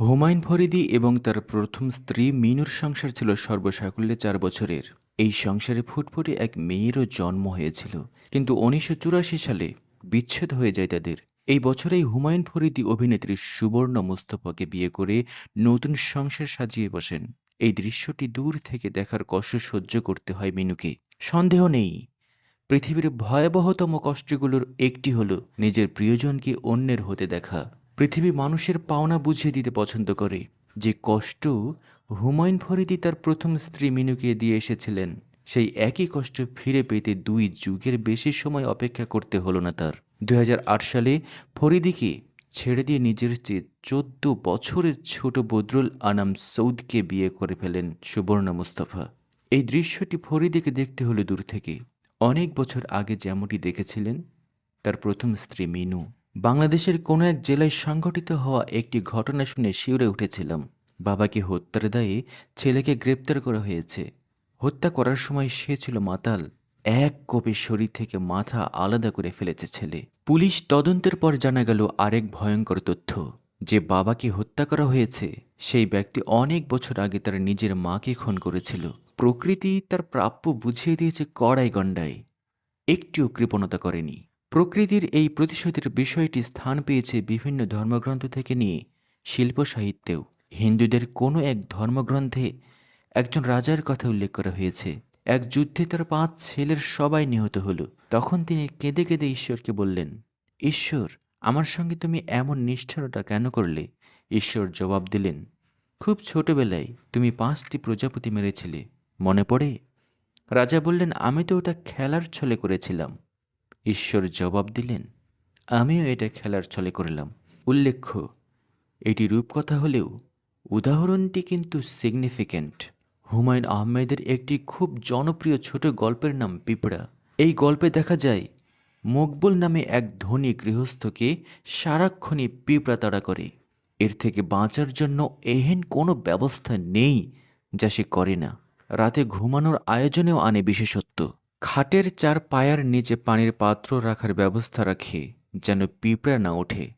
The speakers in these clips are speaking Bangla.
হুমায়ুন ফরিদি এবং তার প্রথম স্ত্রী মিনুর সংসার ছিল সর্বসাকুল্যে চার বছরের। এই সংসারে ফুটফুটে এক মেয়েরও জন্ম হয়েছিল। কিন্তু উনিশশো চুরাশি সালে বিচ্ছেদ হয়ে যায় তাদের। এই বছরেই হুমায়ুন ফরিদি অভিনেত্রী সুবর্ণ মুস্তফাকে বিয়ে করে নতুন সংসার সাজিয়ে বসেন। এই দৃশ্যটি দূর থেকে দেখার কষ্ট সহ্য করতে হয় মিনুকে। সন্দেহ নেই, পৃথিবীর ভয়াবহতম কষ্টগুলোর একটি হল নিজের প্রিয়জনকে অন্যের হতে দেখা। পৃথিবী মানুষের পাওনা বুঝিয়ে দিতে পছন্দ করে, যে কষ্ট হুমায়ুন ফরিদি তার প্রথম স্ত্রী মিনুকে দিয়ে এসেছিলেন, সেই একই কষ্ট ফিরে পেতে দুই যুগের বেশি সময় অপেক্ষা করতে হলো না তার। দু হাজার আট সালে ফরিদিকে ছেড়ে দিয়ে নিজের চেয়ে চোদ্দ বছরের ছোট বদরুল আনাম সৌদকে বিয়ে করে ফেলেন সুবর্ণ মুস্তফা। এই দৃশ্যটি ফরিদিকে দেখতে হলো দূর থেকে। অনেক বছর আগে যেমনটি দেখেছিলেন, তার প্রথম স্ত্রী মিনু। বাংলাদেশের কোনো এক জেলায় সংঘটিত হওয়া একটি ঘটনা শুনে শিউরে উঠেছিলাম। বাবাকে হত্যার দায়ে ছেলেকে গ্রেপ্তার করা হয়েছে। হত্যা করার সময় সে ছিল মাতাল। এক কোপে শরীর থেকে মাথা আলাদা করে ফেলেছে ছেলে। পুলিশ তদন্তের পর জানা গেল আরেক ভয়ঙ্কর তথ্য। যে বাবাকে হত্যা করা হয়েছে, সেই ব্যক্তি অনেক বছর আগে তার নিজের মাকে খুন করেছিল। প্রকৃতি তার প্রাপ্য বুঝিয়ে দিয়েছে কড়াই গণ্ডায়। একটিও কৃপণতা করেনি। প্রকৃতির এই প্রতিশোধের বিষয়টি স্থান পেয়েছে বিভিন্ন ধর্মগ্রন্থ থেকে নিয়ে শিল্প সাহিত্যেও। হিন্দুদের কোনো এক ধর্মগ্রন্থে একজন রাজার কথা উল্লেখ করা হয়েছে। এক যুদ্ধে তার পাঁচ ছেলের সবাই নিহত হলো। তখন তিনি কেঁদে কেঁদে ঈশ্বরকে বললেন, ঈশ্বর, আমার সঙ্গে তুমি এমন নিষ্ঠুরতা কেন করলে? ঈশ্বর জবাব দিলেন, খুব ছোটবেলায় তুমি পাঁচটি প্রজাপতি মেরেছিলে। মনে পড়ে? রাজা বললেন, আমি তো ওটা খেলার ছলে করেছিলাম। ঈশ্বর জবাব দিলেন, আমিও এটা খেলার ছলে করলাম। উল্লেখ্য, এটি রূপকথা হলেও উদাহরণটি কিন্তু সিগনিফিক্যান্ট হুমায়ুন আহমেদের একটি খুব জনপ্রিয় ছোট গল্পের নাম পিঁপড়া। এই গল্পে দেখা যায়, মকবুল নামে এক ধনী গৃহস্থকে সারাক্ষণই পিঁপড়া তাড়া করে। এর থেকে বাঁচার জন্য এহেন কোনো ব্যবস্থা নেই যা সে করে না। রাতে ঘুমানোর আয়োজনেও আনে বিশেষত্ব। খাটের চার পায়ার নিচে পানির পাত্র রাখার ব্যবস্থা রাখে, যেন পিঁপড়া না ওঠে।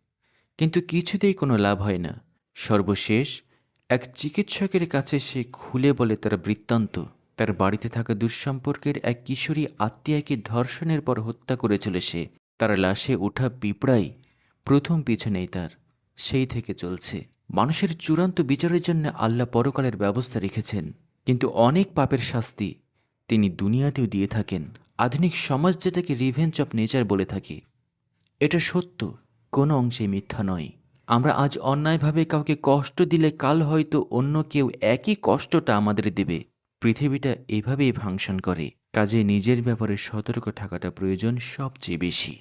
কিন্তু কিছুতেই কোনো লাভ হয় না। সর্বশেষ, এক চিকিৎসকের কাছে সে খুলে বলে তার বৃত্তান্ত। তার বাড়িতে থাকা দুঃসম্পর্কের এক কিশোরী আত্মীয়াকে ধর্ষণের পর হত্যা করেছিল সে। তার লাশে ওঠা পিঁপড়াই প্রথম পিছনেই তার। সেই থেকে চলছে। মানুষের চূড়ান্ত বিচারের জন্য আল্লাহ পরকালের ব্যবস্থা রেখেছেন। কিন্তু অনেক পাপের শাস্তি তিনি দুনিয়াতেও দিয়ে থাকেন। আধুনিক সমাজ যেটাকে রিভেঞ্জ অফ নেচার বলে থাকি। এটা সত্য, কোনো অংশে মিথ্যা নয়। আমরা আজ অন্যায়ভাবে কাউকে কষ্ট দিলে কাল হয়তো অন্য কেউ একই কষ্টটা আমাদের দেবে। পৃথিবীটা এভাবেই ফাংশন করে কাজে নিজের ব্যাপারে সতর্ক থাকাটা প্রয়োজন সবচেয়ে বেশি।